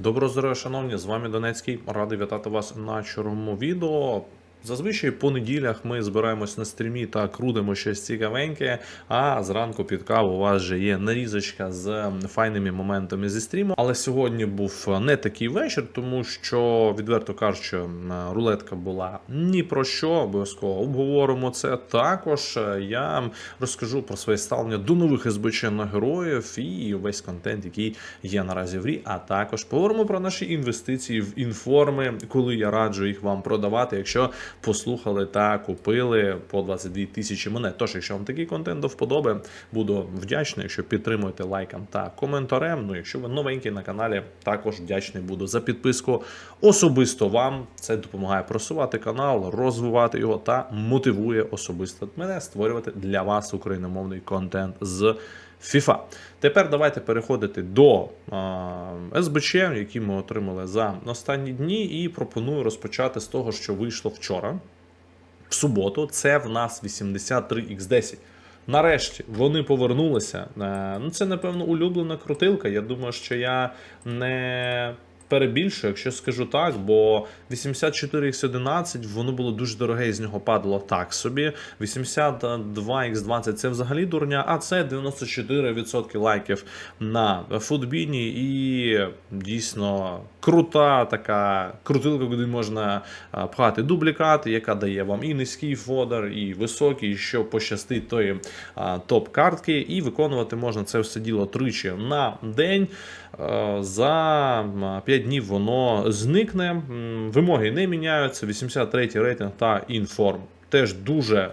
Доброго здоров'я, шановні! З вами Донецький. Радий вітати вас на чорному відео. Зазвичай по неділях ми збираємось на стрімі та крутимо щось цікавеньке. А зранку під каву у вас вже є нарізочка з файними моментами зі стріму. Але сьогодні був не такий вечір, тому що, відверто кажучи, рулетка була ні про що. Обов'язково обговоримо це. Також я розкажу про своє ставлення до нових СБЧ на героїв і весь контент, який є наразі в грі. А також поговоримо про наші інвестиції в інформи, коли я раджу їх вам продавати, якщо послухали та купили по 22 тисячі монет. Тож, якщо вам такий контент до вподоби, буду вдячний, якщо підтримуєте лайком та коментарем. Ну, якщо ви новенький на каналі, також вдячний буду за підписку. Особисто вам це допомагає просувати канал, розвивати його та мотивує особисто мене створювати для вас україномовний контент з. FIFA. Тепер давайте переходити до а, СБЧ, які ми отримали за останні дні, і пропоную розпочати з того, що вийшло вчора. В суботу це в нас 83X10. Нарешті вони повернулися. Е, Ну, це, напевно, улюблена крутилка. Я думаю, що я не перебільшую, якщо скажу так, бо 84X11 воно було дуже дороге, і з нього падало так собі. 82X20 це взагалі дурня, а це 94% лайків на футбіні і дійсно крута така крутилка, куди можна пхати дублікати, яка дає вам і низький фодер, і високий, що пощастить тої топ-картки. І виконувати можна це все діло тричі на день. За 5 днів воно зникне. Вимоги не міняються. 83 рейтинг та інформ. Теж дуже е,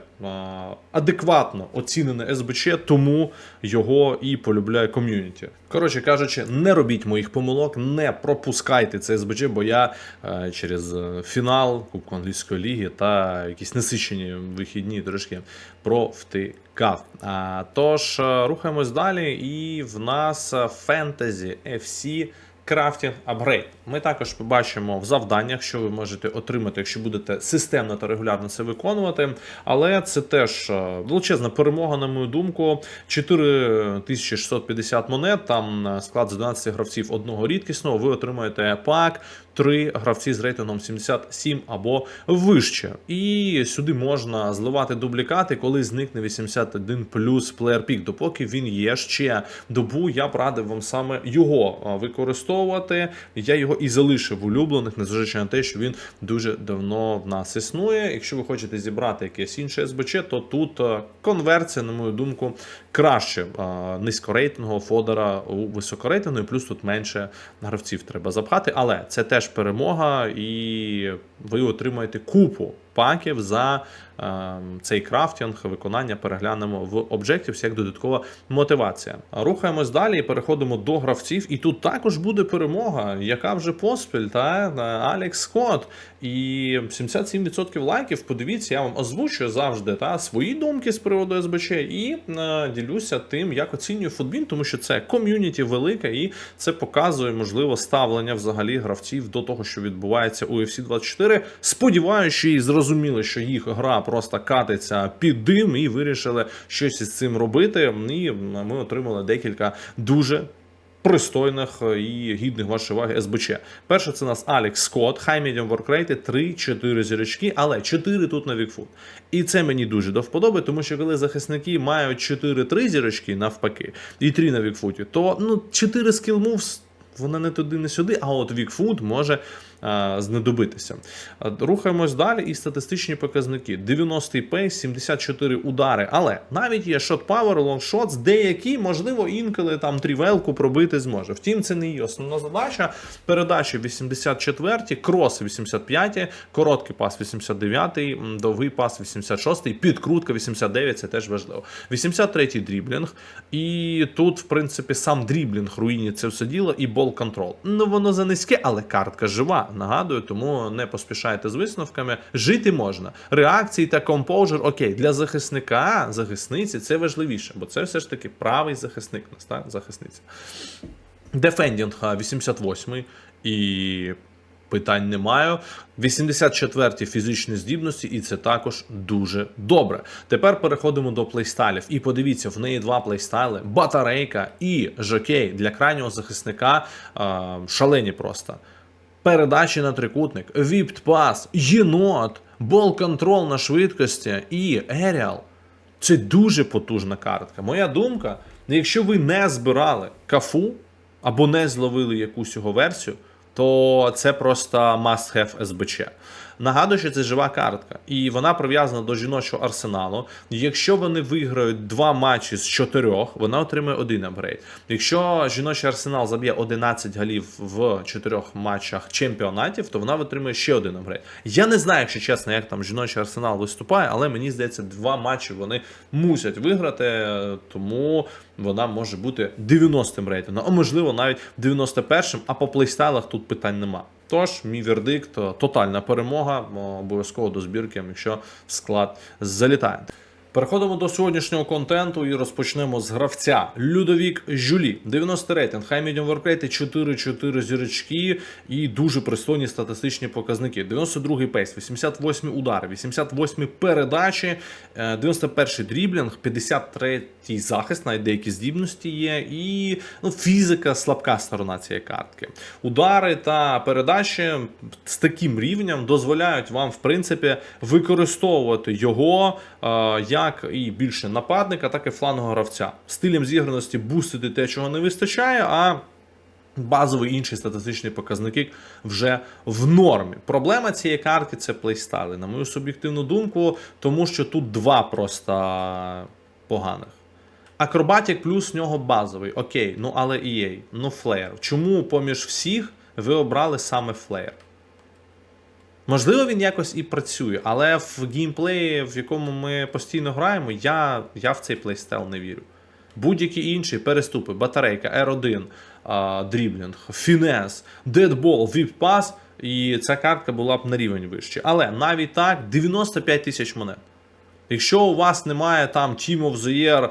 адекватно оцінене СБЧ, тому його і полюбляє ком'юніті. Коротше кажучи, не робіть моїх помилок, не пропускайте це СБЧ, бо я е, через е, фінал Кубку англійської ліги та якісь насичені вихідні трошки провтикав. А, Тож е, рухаємось далі, і в нас фентезі FC Крафтінг апгрейд. Ми також побачимо в завданнях, що ви можете отримати, якщо будете системно та регулярно це виконувати. Але це теж е, величезна перемога, на мою думку. 4650 монет. Там е, склад з 12 гравців одного рідкісного. Ви отримаєте пак. Три гравці з рейтингом 77 або вище. І сюди можна зливати дублікати, коли зникне 81 плюс плеєр пік. Допоки він є ще добу, я б радив вам саме його а, використовувати. Я його і залишив улюблених, незважаючи на те, що він дуже давно в нас існує. Якщо ви хочете зібрати якесь інше СБЧ, то тут а, конверсія, на мою думку, краще низькорейтингового фодера у високорейтинговий, плюс тут менше гравців треба запхати. Але це теж перемога, і ви отримаєте купу паків за е, цей крафтінг, виконання переглянемо в Objectives як додаткова мотивація. Рухаємось далі і переходимо до гравців. І тут також буде перемога, яка вже поспіль, та Алекс Скотт. І 77% лайків. Подивіться, я вам озвучую завжди та свої думки з приводу СБЧ і е, ділюся тим, як оцінюю футбін, тому що це ком'юніті велике, і це показує можливо ставлення взагалі гравців до того, що відбувається у UFC 24. Сподіваюся, і зрозуміли, що їх гра просто катиться під дим, і вирішили щось із цим робити. І ми отримали декілька дуже. Пристойних і гідних вашої уваги СБЧ. Перше, це у нас Алекс Скотт, High Medium Work Rate, 3-4 зірочки, але 4 тут на Вікфут. І це мені дуже до вподоби, тому що коли захисники мають 4-3 зірочки навпаки, і 3 на Вікфуті, то ну 4 skill moves вона не туди, не сюди, а от Вікфуд може знадобитися. Рухаємось далі і статистичні показники: 90-й пейс, 74 удари. Але навіть є шот пауер, лонгшотс, деякі, можливо, інколи там трівелку пробити зможе. Втім, це не її основна задача. Передачі 84-ті, крос 85-ті, короткий пас 89-й, м, довгий пас 86-й, підкрутка 89 це теж важливо. 83-й дріблінг. І тут, в принципі, сам дріблінг руїнить це все діло і бол контрол. Ну воно за низьке, але картка жива. Нагадую, тому не поспішайте з висновками. Жити можна. Реакції та компоужер, окей, для захисника, захисниці це важливіше, бо це все ж таки правий захисник нас, так? Захисниця. Дефендінг 88 і Питань не маю. 84 фізичні здібності, і це також дуже добре. Тепер переходимо до плейстайлів. І подивіться, в неї два плейстайли: батарейка і жокей для крайнього захисника. Шалені просто. Передачі на трикутник, віпт пас, єнот, бол контрол на швидкості і еріал. Це дуже потужна картка. Моя думка, якщо ви не збирали кафу або не зловили якусь його версію, то це просто must-have СБЧ. Нагадую, що це жива картка, і вона прив'язана до жіночого арсеналу. Якщо вони виграють два матчі з чотирьох, вона отримує один апгрейд. Якщо жіночий арсенал заб'є 11 голів в чотирьох матчах чемпіонатів, то вона отримує ще один апгрейд. Я не знаю, якщо чесно, як там жіночий арсенал виступає, але мені здається, два матчі вони мусять виграти, тому вона може бути 90-м рейтингом, а можливо навіть 91-м, а по плейстайлах тут питань нема. Тож, мій вердикт тотальна перемога, обов'язково до збірки, якщо склад залітає. Переходимо до сьогоднішнього контенту і розпочнемо з гравця Людовік Жюлі. 90 рейтинг, хай медіум воркрейти 4-4 зірочки і дуже пристойні статистичні показники. 92-й пейс, 88 удари, 88 передачі, 91-й дріблінг, 53-й захист, навіть деякі здібності є, і ну, фізика слабка сторона цієї картки. Удари та передачі з таким рівнем дозволяють вам, в принципі, використовувати його е, як і більше нападника, так і флангового гравця. Стилем зіграності бустити те, чого не вистачає, а базові інші статистичні показники вже в нормі. Проблема цієї картки це плейстайли, на мою суб'єктивну думку, тому що тут два просто поганих. Акробатік плюс в нього базовий. Окей, ну але EA, ну флеєр. Чому поміж всіх ви обрали саме флеєр? Можливо, він якось і працює, але в геймплеї, в якому ми постійно граємо, я, я в цей плейстайл не вірю. Будь-які інші переступи, батарейка, R1, а, дріблінг, фінес, дедбол, віп-пас, і ця картка була б на рівень вище. Але навіть так, 95 тисяч монет. Якщо у вас немає там Team of the Year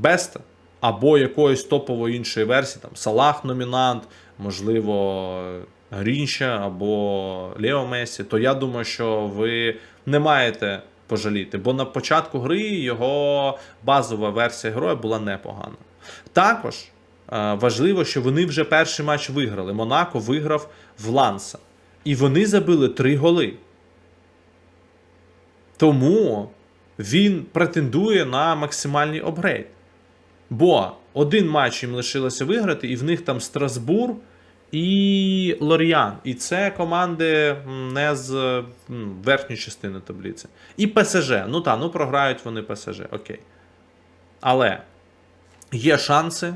Best або якоїсь топової іншої версії, там Салах номінант, можливо, Грінча або Лео Месі, то я думаю, що ви не маєте пожаліти, бо на початку гри його базова версія героя була непогана. Також е, важливо, що вони вже перший матч виграли. Монако виграв в Ланса. І вони забили три голи. Тому він претендує на максимальний апгрейд. Бо один матч їм лишилося виграти, і в них там Страсбур і Лоріан. І це команди не з верхньої частини таблиці. І ПСЖ. Ну так, ну програють вони ПСЖ, окей. Але є шанси. е,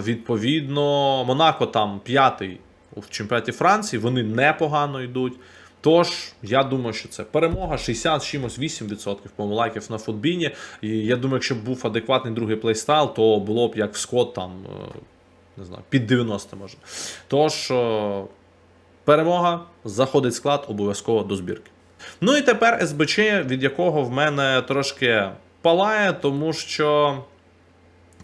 Відповідно, Монако там п'ятий в чемпіонаті Франції, вони непогано йдуть. Тож, я думаю, що це перемога 60 чимось 8% по-моєму, на футбіні. І я думаю, якщо б був адекватний другий плейстайл, то було б як в Скот там, е, не знаю, під 90 може. Тож, е, перемога, заходить склад обов'язково до збірки. Ну і тепер СБЧ, від якого в мене трошки палає, тому що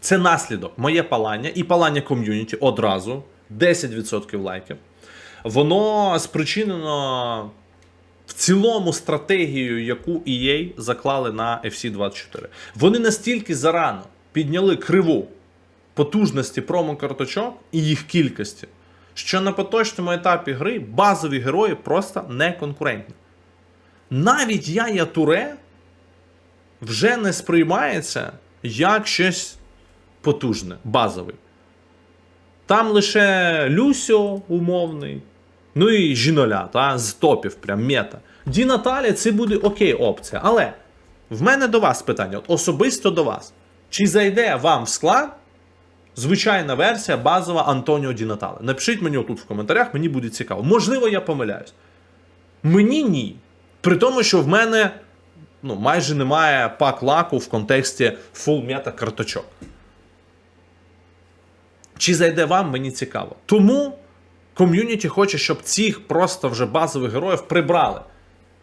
це наслідок, моє палання і палання ком'юніті одразу 10% лайків. Воно спричинено в цілому стратегією, яку EA заклали на FC24. Вони настільки зарано підняли криву потужності промо-карточок і їх кількості, що на поточному етапі гри базові герої просто не конкурентні. Навіть Яя Туре вже не сприймається як щось потужне, базовий. Там лише Люсьо умовний, ну і жіноля, та, з топів, прям мета. Ді Наталі це буде окей опція. Але в мене до вас питання, от особисто до вас. Чи зайде вам в склад звичайна версія базова Антоніо Ді Натале? Напишіть мені отут в коментарях, мені буде цікаво. Можливо, я помиляюсь. Мені ні. При тому, що в мене ну, майже немає пак лаку в контексті мета карточок. Чи зайде вам, мені цікаво. Тому ком'юніті хоче, щоб цих просто вже базових героїв прибрали.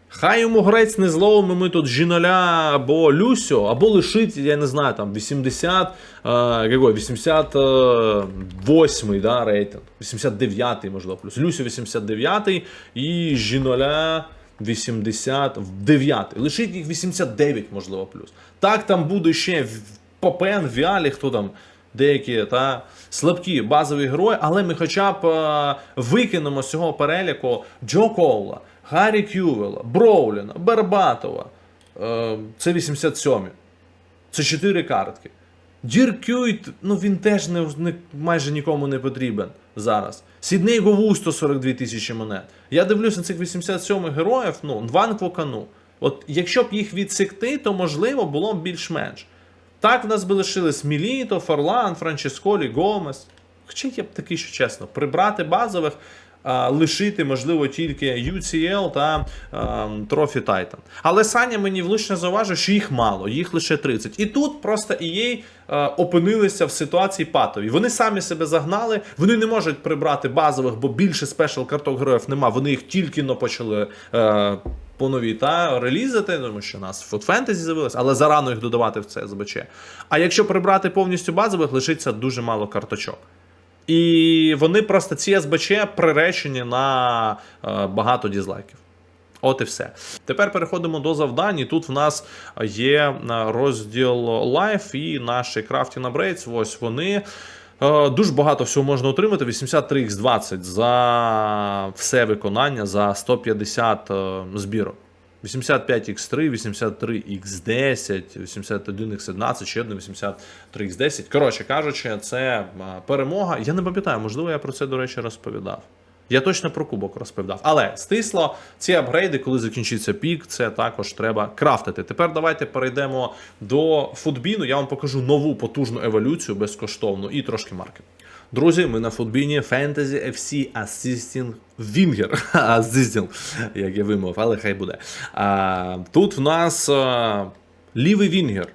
Хай йому грець не зловимо тут Жіноля або Люсю, або лишить, я не знаю, там 80, е, какой, 88 да, рейтинг, 89 можливо, плюс. Люсю 89 і Жіноля 89. Лишить їх 89, можливо, плюс. Так там буде ще Попен, Віалі, хто там. Деякі та слабкі базові герої, але ми хоча б е, викинемо з цього переліку Джо Коула, Гаррі Кювела, Броуліна, Бербатова. Е, це 87. Це 4 картки. Дір Кюйт, ну він теж не, не, майже нікому не потрібен зараз. Сідней Гову 142 тисячі монет. Я дивлюся на цих 87 героїв, ну, Ван Квокану. От якщо б їх відсекти, то можливо було б більш-менш. Так в нас би лишились Міліто, Фарлан, Франческолі, Гомес. Хоча я б такий, що чесно, прибрати базових, лишити, можливо, тільки UCL та Трофі Titan. Але Саня мені влучно зауважив, що їх мало, їх лише 30. І тут просто EA опинилися в ситуації патовій. Вони самі себе загнали, вони не можуть прибрати базових, бо більше спешл карток героїв нема. Вони їх тільки но почали. е, по новій та релізити, тому що у нас Food Fantasy з'явилось, але зарано їх додавати в це СБЧ. А якщо прибрати повністю базових, лишиться дуже мало карточок. І вони просто ці СБЧ приречені на е, багато дізлайків. От і все. Тепер переходимо до завдань. І тут в нас є е, розділ Life і наші Crafting Upgrades. Ось вони. Е, Дуже багато всього можна отримати. 83x20 за все виконання за 150 е, збірок. 85x3, 83x10, 81x11, ще одне 83x10. Коротше кажучи, це перемога. Я не пам'ятаю, можливо, я про це, до речі, розповідав. Я точно про кубок розповідав. Але стисло, ці апгрейди, коли закінчиться пік, це також треба крафтити. Тепер давайте перейдемо до футбіну. Я вам покажу нову потужну еволюцію безкоштовну і трошки марки. Друзі, ми на футбіні Fantasy FC Assisting Winger. Assisting, як я вимовив, але хай буде. А, тут в нас а, лівий Вінгер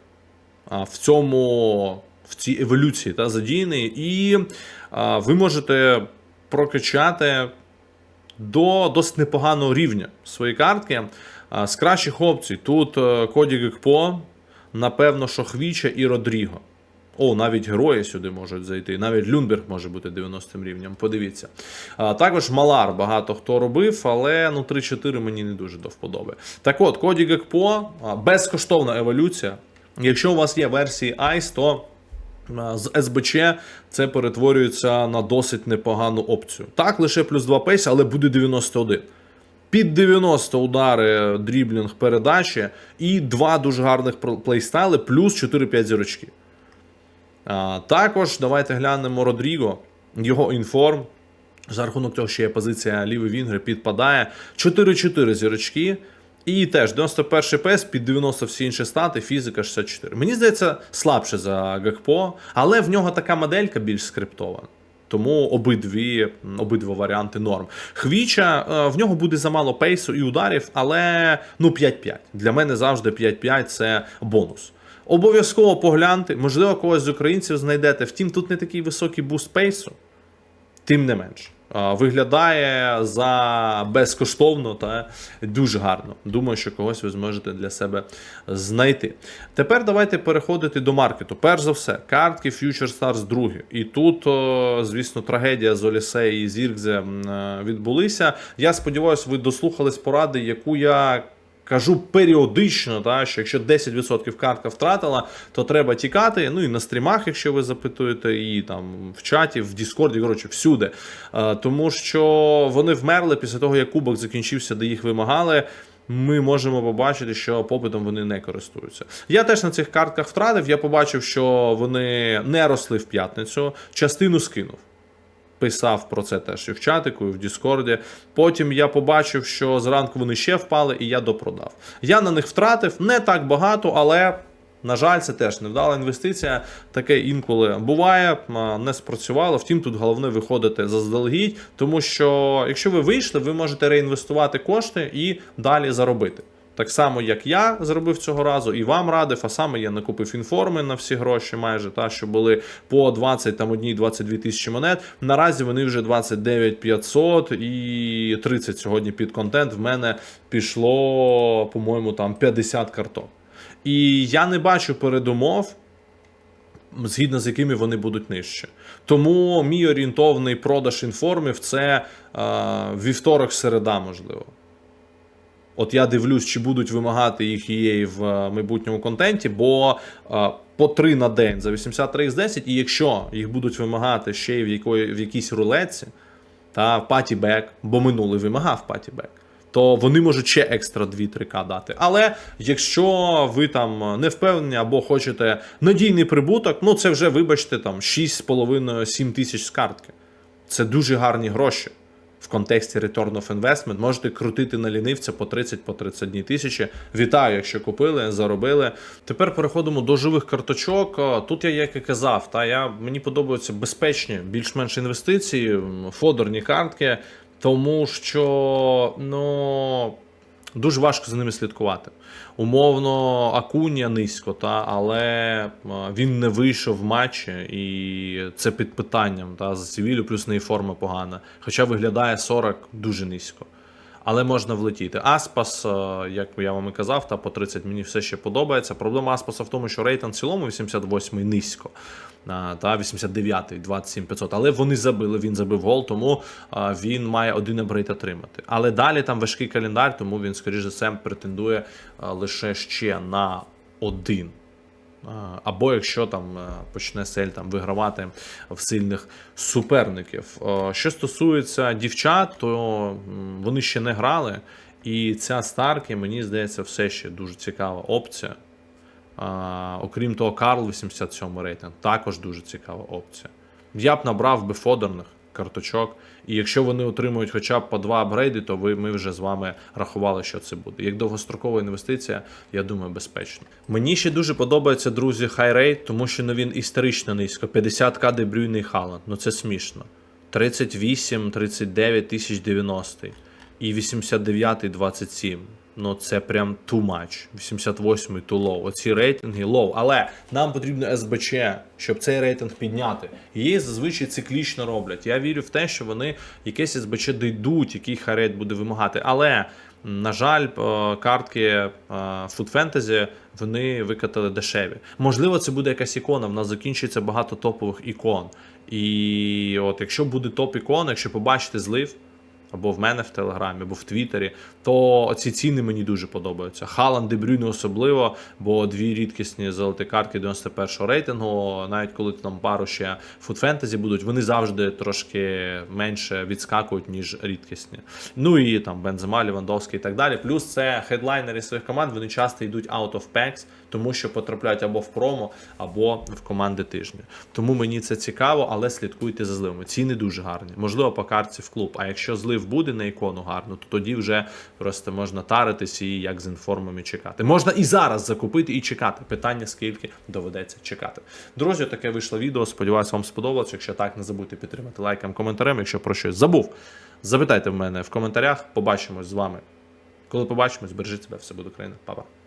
а, в цьому в цій еволюції та задіяний, і а, ви можете прокачати до досить непоганого рівня свої картки. А, З кращих опцій тут е, Коді Гекпо, напевно, що Хвіча і Родріго. О, навіть герої сюди можуть зайти. Навіть Люнберг може бути 90 рівнем. Подивіться. А, також Малар багато хто робив, але ну 3-4 мені не дуже до вподоби. Так от, Коді Гекпо, безкоштовна еволюція. Якщо у вас є версії ICE, то з СБЧ це перетворюється на досить непогану опцію. Так, лише плюс 2 пейс, але буде 91. Під 90 удари, дріблінг, передачі і два дуже гарних плейстайли, плюс 4-5 зірочки. Також давайте глянемо Родріго, його інформ. За рахунок того, що є позиція лівий Вінгер підпадає 4-4 зірочки. І теж 91 пес під 90 всі інші стати, фізика 64. Мені здається, слабше за Гекпо, але в нього така моделька більш скриптована. Тому обидві, обидва варіанти норм. Хвіча, е, в нього буде замало пейсу і ударів, але ну 5-5. Для мене завжди 5-5 це бонус. Обов'язково погляньте, можливо, когось з українців знайдете. Втім, тут не такий високий буст пейсу, тим не менш. Виглядає за безкоштовно та дуже гарно. Думаю, що когось ви зможете для себе знайти. Тепер давайте переходити до маркету. Перш за все, картки Future Stars 2. І тут, звісно, трагедія з Олісей і Зіркзе е, відбулися. Я сподіваюся, ви дослухались поради, яку я кажу періодично, та, що якщо 10% картка втратила, то треба тікати. Ну і на стрімах, якщо ви запитуєте, і там в чаті, в Діскорді, коротше, всюди. Е, Тому що вони вмерли після того, як кубок закінчився, де їх вимагали. Ми можемо побачити, що попитом вони не користуються. Я теж на цих картках втратив. Я побачив, що вони не росли в п'ятницю, частину скинув писав про це теж і в чатику, і в Діскорді. Потім я побачив, що зранку вони ще впали, і я допродав. Я на них втратив не так багато, але. На жаль, це теж невдала інвестиція. Таке інколи буває, не спрацювало. Втім, тут головне виходити заздалегідь, тому що якщо ви вийшли, ви можете реінвестувати кошти і далі заробити. Так само, як я зробив цього разу, і вам радив, а саме я накупив інформи на всі гроші, майже та що були по 20 там одній 22 тисячі монет. Наразі вони вже 29 500 і 30 сьогодні під контент. В мене пішло, по-моєму, там 50 карток. І я не бачу передумов, згідно з якими вони будуть нижче. Тому мій орієнтовний продаж інформів це е, вівторок, середа, можливо. От я дивлюсь, чи будуть вимагати їх EA в е, майбутньому контенті, бо е, по 3 на день за 83 x 10 і якщо їх будуть вимагати ще й в, якої, в якійсь рулетці, та в патібек, бо минулий вимагав патібек, то вони можуть ще екстра 2-3к дати. Але якщо ви там не впевнені або хочете надійний прибуток, ну це вже, вибачте, там 6,5-7 тисяч з картки. Це дуже гарні гроші. В контексті Return of Investment можете крутити на лінивця по 30 по 31 тисячі. Вітаю, якщо купили, заробили. Тепер переходимо до живих карточок. Е, Тут я, як і казав, та я мені подобаються безпечні, більш-менш інвестиції, фодорні картки, тому що ну. Дуже важко за ними слідкувати. Умовно, Акунія низько, та, але е, він не вийшов в матчі, і це під питанням та, за цивілю, плюс неї форма погана. Хоча виглядає 40 дуже низько. Але можна влетіти. Аспас, е, як я вам і казав, та по 30 мені все ще подобається. Проблема Аспаса в тому, що рейтинг в цілому 88-й низько. Та 89-й, 27 500. Але вони забили, він забив гол, тому він має один апгрейд отримати. Але далі там важкий календар, тому він, скоріш за все, претендує лише ще на один. Або якщо там е, почне сель там вигравати в сильних суперників. Е, Що стосується дівчат, то вони ще не грали. І ця Старки, мені здається, все ще дуже цікава опція. Окрім того, Карл 87 рейтинг також дуже цікава опція. Я б набрав би фодерних карточок, і якщо вони отримують хоча б по два апгрейди, то ви, ми вже з вами рахували, що це буде. Як довгострокова інвестиція, я думаю, безпечно. Мені ще дуже подобається, друзі, хайрейт, тому що ну, він історично низько. 50к Дебрюйний Халанд. Ну це смішно. 38, 39 тисяч 90 і 89 27. Ну це прям too much. 88-й too low. Оці рейтинги low. Але нам потрібно СБЧ, щоб цей рейтинг підняти. Її зазвичай циклічно роблять. Я вірю в те, що вони якесь СБЧ дійдуть, який харейт буде вимагати. Але. На жаль, е, картки е, Food Fantasy вони викатали дешеві. Можливо, це буде якась ікона. В нас закінчується багато топових ікон. І от якщо буде топ ікона, якщо побачите злив, або в мене в Телеграмі, або в Твіттері, то ці ціни мені дуже подобаються. Халанд Дебрюйне особливо, бо дві рідкісні золоті картки 91-го рейтингу, навіть коли там пару ще фудфентезі будуть, вони завжди трошки менше відскакують, ніж рідкісні. Ну і там Бензема, Лівандовський і так далі. Плюс це хедлайнери своїх команд, вони часто йдуть out of packs, тому що потрапляють або в промо, або в команди тижня. Тому мені це цікаво, але слідкуйте за зливами. Ціни дуже гарні. Можливо, по картці в клуб. А якщо злив буде на ікону гарно, то тоді вже просто можна таритись і як з інформами чекати. Можна і зараз закупити і чекати. Питання скільки доведеться чекати. Друзі, таке вийшло відео. Сподіваюсь, вам сподобалось. Якщо так, не забудьте підтримати лайком, коментарем. Якщо про щось забув, запитайте в мене в коментарях. Побачимось з вами. Коли побачимось, бережіть себе, все буде Україна. Па-па.